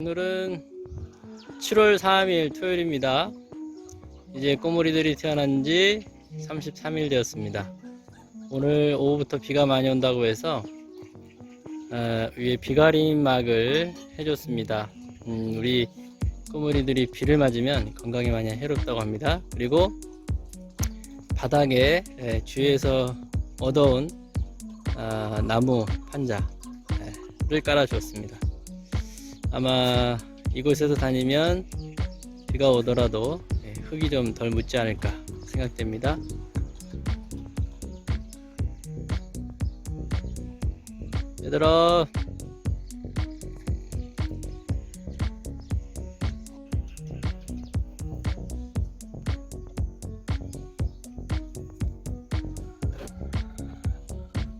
오늘은 7월 3일 토요일입니다. 이제 꼬물이들이 태어난 지 33일 되었습니다. 오늘 오후부터 비가 많이 온다고 해서 어, 위에 비가림막을 해줬습니다. 음, 우리 꼬물이들이 비를 맞으면 건강에 많이 해롭다고 합니다. 그리고 바닥에 예, 주위에서 얻어온 아, 나무 판자를 깔아주었습니다. 아마 이곳에서 다니면 비가 오더라도 예, 흙이 좀 덜 묻지 않을까 생각됩니다. 얘들아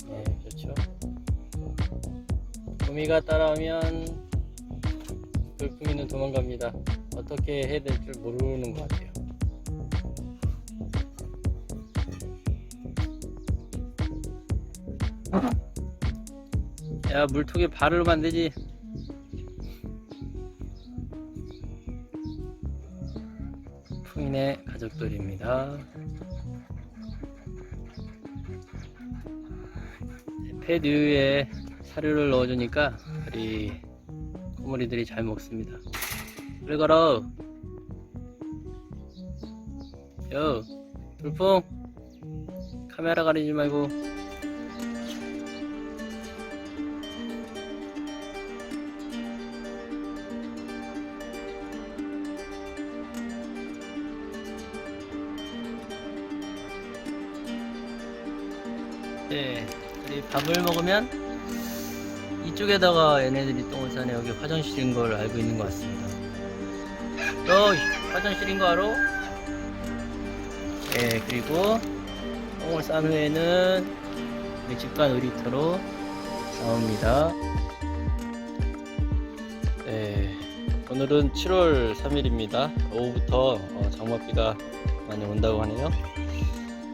네 그렇죠 구미가 따라오면 돌풍이는 도망갑니다. 어떻게 해야 될 줄 모르는 것 같아요. 야 물통에 발을 만들지. 풍인의 가족들입니다. 펫 우유에 사료를 넣어주니까 우리 꼬물이들이 잘 먹습니다. 그래 걸어 요 돌풍. 카메라 가리지 말고. 네, 우리 밥을 먹으면 이쪽에다가 얘네들이 똥을 싸네 여기 화장실인 걸 알고 있는 것 같습니다. 너 화장실인 거 알아? 네, 그리고 똥을 싼 후에는 집간 의리터로 나옵니다. 네, 오늘은 7월 3일입니다. 오후부터 어, 장맛비가 많이 온다고 하네요.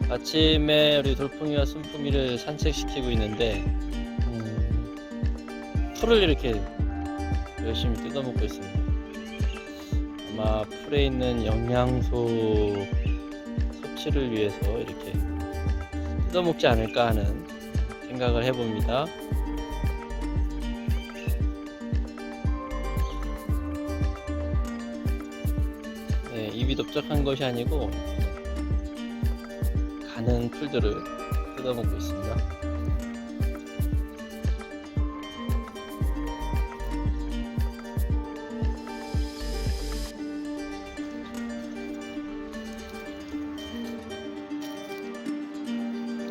아침에 우리 돌풍이와 순풍이를 산책시키고 있는데 음, 풀을 이렇게 열심히 뜯어먹고 있습니다. 아마 풀에 있는 영양소 섭취를 위해서 이렇게 뜯어먹지 않을까 하는 생각을 해봅니다. 네, 입이 넓적한 것이 아니고 가는 풀들을 뜯어먹고 있습니다.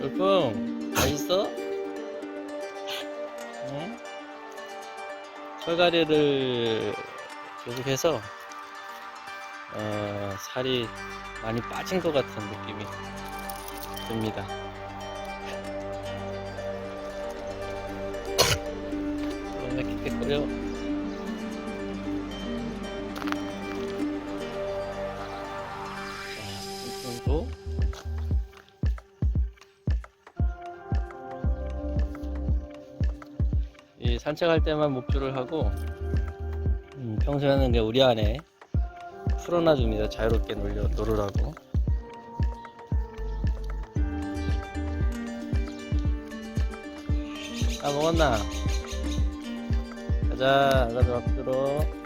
돌풍 맛있어? 응? 털갈이를 계속해서 어, 살이 많이 빠진 것 같은 느낌이 듭니다. 왜 이렇게 끓여? 이 산책할 때만 목줄을 하고 음, 평소에는 이제 우리 안에 풀어놔 줍니다. 자유롭게 놀려 놀으라고. 다 먹었나? 가자, 가자, 밥 들어.